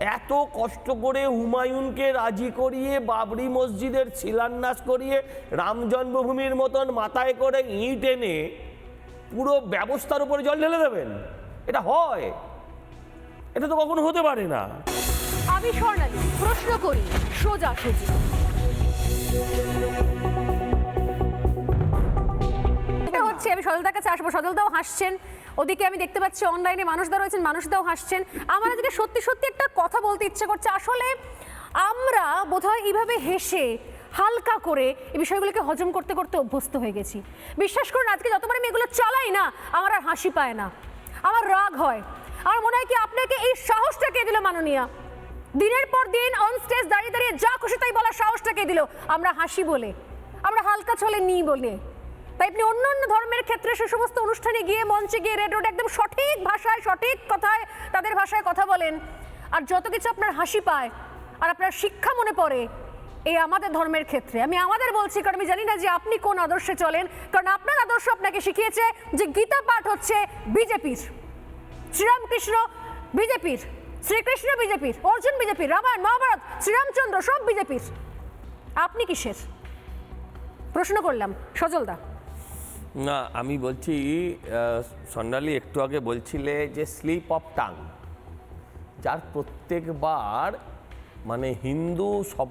এত কষ্ট করে হুমায়ুনকে রাজি করিয়ে বাবরি মসজিদের শিলান্যাস করিয়ে রাম জন্মভূমির মতন মাথায় করে ইট এনে পুরো ব্যবস্থার উপরে জল ঢেলে দেবেন? এটা হয়। এটা তো কখনো হতে পারে না। আমি স্বর্ণালী, প্রশ্ন করি, সোজা সুজি। হচ্ছে, আমি সজলদার কাছে আসব, সজলদাও হাসছেন। ওদিকে আমি দেখতে পাচ্ছি অনলাইনে মানুষদা রয়েছেন মানুষদাও হাসছেন। আমার আজকে সত্যি সত্যি একটা কথা বলতে ইচ্ছে করছে। আসলে আমরা বোধহয় এইভাবে হেসে, হালকা করে এই বিষয়গুলোকে হজম করতে করতে অভ্যস্ত হয়ে গেছি। বিশ্বাস করুন, আজকে যতবার আমি এগুলো চালাই না, আমার আর হাসি পায় না। আমার রাগ হয়। আমার মনে হয় কি, আপনাকে এই সাহসটা কে দিল মাননীয়া? দিনের পর দিন অন স্টেজ দাঁড়িয়ে দাঁড়িয়ে যা খুশি তাই বলার সাহসটা কে দিল? আমরা হাসি বলে, আমরা হালকা চলে নিই বলে। তাই আপনি অন্য অন্য ধর্মের ক্ষেত্রে সে সমস্ত অনুষ্ঠানে গিয়ে মঞ্চে গিয়ে রেড রোড একদম সঠিক ভাষায়, সঠিক কথায় তাদের ভাষায় কথা বলেন। আর যত কিছু আপনার হাসি পায় আর আপনার শিক্ষা মনে পড়ে এই আমাদের ধর্মের ক্ষেত্রে। আমি আমাদের বলছি, কারণ আমি জানি না যে আপনি কোন আদর্শে চলেন, কারণ আপনার আদর্শ আপনাকে শিখিয়েছে যে গীতা পাঠ হচ্ছে বিজেপির, শ্রীরামকৃষ্ণ বিজেপির, শ্রীকৃষ্ণ বিজেপির, অর্জুন বিজেপির, রামায়ণ, মহাভারত, শ্রীরামচন্দ্র সব বিজেপির। আপনি কিসের? প্রশ্ন করলাম, সজলদা। না আমি বলছি স্বর্ণালী একটু আগে বলছিলে যে স্লিপ অফ টাং। যার প্রত্যেকবার মানে হিন্দু সব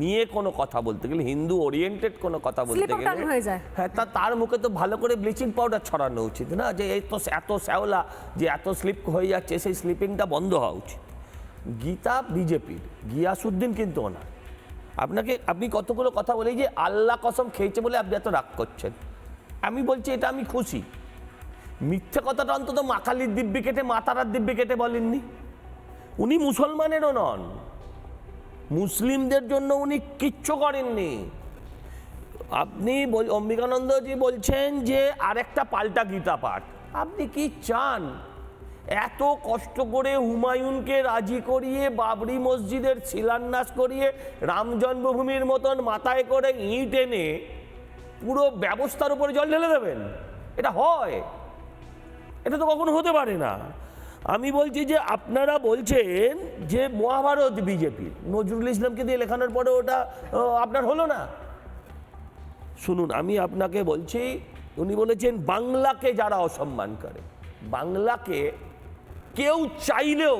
নিয়ে কোনো কথা বলতে গেলে হিন্দু ওরিয়েন্টেড কোনো কথা বলতে গেলে হয়ে হ্যাঁ তা তার মুখে তো ভালো করে ব্লিচিং পাউডার ছড়ানো উচিত না যে এই তো এত শ্যাওলা যে এত স্লিপ হয়ে যাচ্ছে সেই স্লিপিংটা বন্ধ হওয়া উচিত। গীতা বিজেপির গিয়াসুদ্দিন কিন্তু ওনার। আপনাকে আপনি কতগুলো কথা বলে যে আল্লাহ কসম খেয়েছে বলে আপনি এত রাগ করছেন। আমি বলছি এটা আমি খুশি। মিথ্যে কথাটা অন্তত মাকালির দিব্যি কেটে, মাতারার দিব্যি কেটে বলেননি। উনি মুসলমানেরও নন। মুসলিমদের জন্য উনি কিচ্ছু করেননি। আপনি অম্বিকানন্দজি বলছেন যে আরেকটা পাল্টা গীতা পাঠ। আপনি কি চান? এত কষ্ট করে হুমায়ুনকে রাজি করিয়ে, বাবরি মসজিদের শিলান্যাস করিয়ে, রাম জন্মভূমির মতন মাথায় করে ইট এনে পুরো ব্যবস্থার উপরে জল ঢেলে দেবেন। এটা হয়। এটা তো কখনো হতে পারে না। আমি বলছি যে আপনারা বলছেন যে মহাভারত বিজেপি। নজরুল ইসলামকে দিয়ে লেখানোর পরে ওটা আপনার হলো না। শুনুন, আমি আপনাকে বলছি, উনি বলেছেন, বাংলাকে যারা অসম্মান করে, বাংলাকে কেউ চাইলেও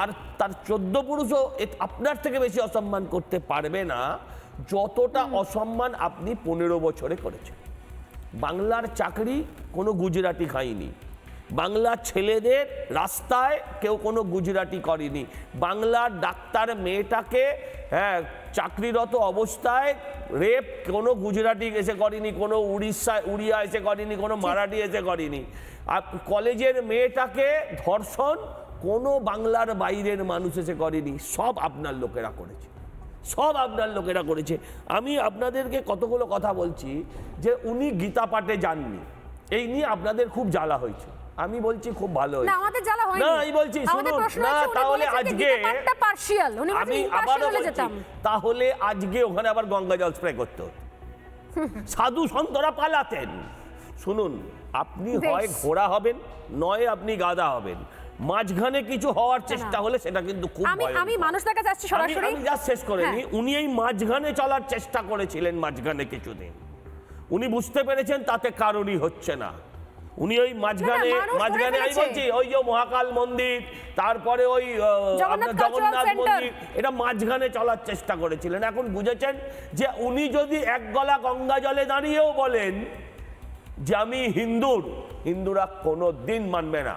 আর তার চোদ্দ পুরুষও আপনার থেকে বেশি অসম্মান করতে পারবে না। যতটা অসম্মান আপনি পনেরো বছরে করেছেন। বাংলার চাকরি কোনো গুজরাটি খায়নি। বাংলার ছেলেদের রাস্তায় কেউ কোনো গুজরাটি করেনি। বাংলার ডাক্তার মেয়েটাকে হ্যাঁ চাকরিরত অবস্থায় রেপ কোনো গুজরাটি এসে করেনি কোনো উড়িষ্যা উড়িয়া এসে করেনি কোনো মারাঠি এসে করেনি। আর কলেজের মেয়েটাকে ধর্ষণ কোনো বাংলার বাইরের মানুষ এসে করেনি সব আপনার লোকেরা করেছে। সব আপনার লোকেরা করেছে। আমি আপনাদেরকে কতগুলো কথা বলছি যে উনি গীতা পাঠে যাননি। এই নিয়ে আপনাদের খুব জ্বালা হয়েছে। আমি বলছি খুব ভালো না আমাদের জ্বালা হয়নি। না আমি বলছি শুনুন না তাহলে আজকে উনি আমি আবারও বলছি তাহলে আজকে ওখানে আবার গঙ্গা জল স্প্রে করতে। সাধু সন্তরা পালাতেন। শুনুন আপনি হয় ঘোড়া হবেন নয় আপনি গাদা হবেন। মাঝখানে কিছু হওয়ার চেষ্টা হলে সেটা কিন্তু খুব আমি আমি। মানুষদের কাছে আসছি সরাসরি আমি যা শেষ করে হ্যাঁ। নি উনি এই মাঝখানে চলার চেষ্টা করেছিলেন মাঝখানে কিছুদিন। উনি বুঝতে পেরেছেন তাতে কারণই হচ্ছে না। উনি ওই মাঝখানে মাঝখানে আমি বলছি ওই যে মহাকাল মন্দির তারপরে ওই জগন্নাথ। মন্দির এটা মাঝখানে চলার চেষ্টা করেছিলেন। এখন বুঝেছেন যে উনি যদি এক গলা গঙ্গা জলে দাঁড়িয়েও বলেন যে আমি হিন্দুর হিন্দুরা কোনো দিন মানবে না।